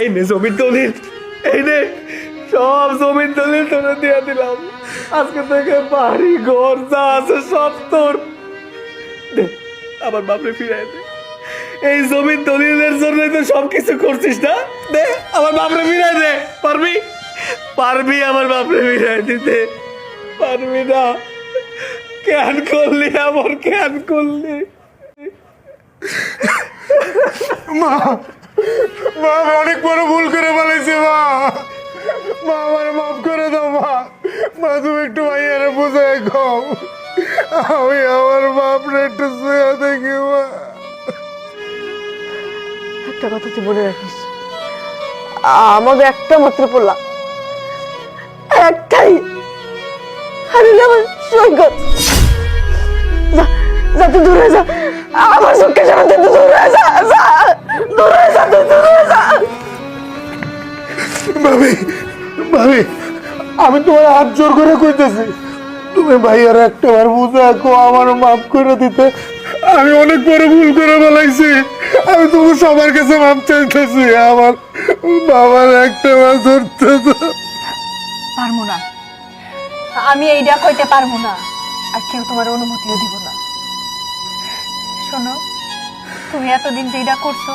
এই নে জমির দলিল, এই নে, সব জমির দলিল দিয়ে দিলাম। আজকে থেকে বাড়ি, ঘর যা আছে সব তোর। বাপরে এই জমির দলিলের জন্যই তো সব কিছু করছিস না? দে আমার বাপরে ফিরাই দে। পারবি? পারবি আমার বাপরে ফিরাই দিতে। পারবি না। কেন করলি? আমার কেন করলি? মা মা আমি অনেক বড় ভুল করে ফেলেছি মা। মা আমার মাফ করে দাও মা। মা তুমি একটু ভাইয়ারে বুঝায় কম আমি আমার বাপরে একটু শুয়ে দেখি মা। একটা কথা তুই মনে রাখিস। আমাদের একটা মাত্র পোলা একটাই। আরে না আমার সৈকত। যা যা তুই দূরে যা। আমার চোখের সামনে তুই দূরে যা। ভাবি ভাবি, আমি তোমার হাত জোর করে কইতেছি। তুমি ভাইয়ার একটা বার বুঝে রাখো আমার মাফ করে দিতে। আমি অনেক বড় ভুল করে বলাইছি আমি তুমি সবার কাছে মাপ চাইতেছি, আমার বাবার একটা বার ধরতে। পারব না। আমি এইটা কইতে পারব না, আর কেউ তোমার অনুমতিও দিব না। শোনো, তুমি এতদিন যেটা করছ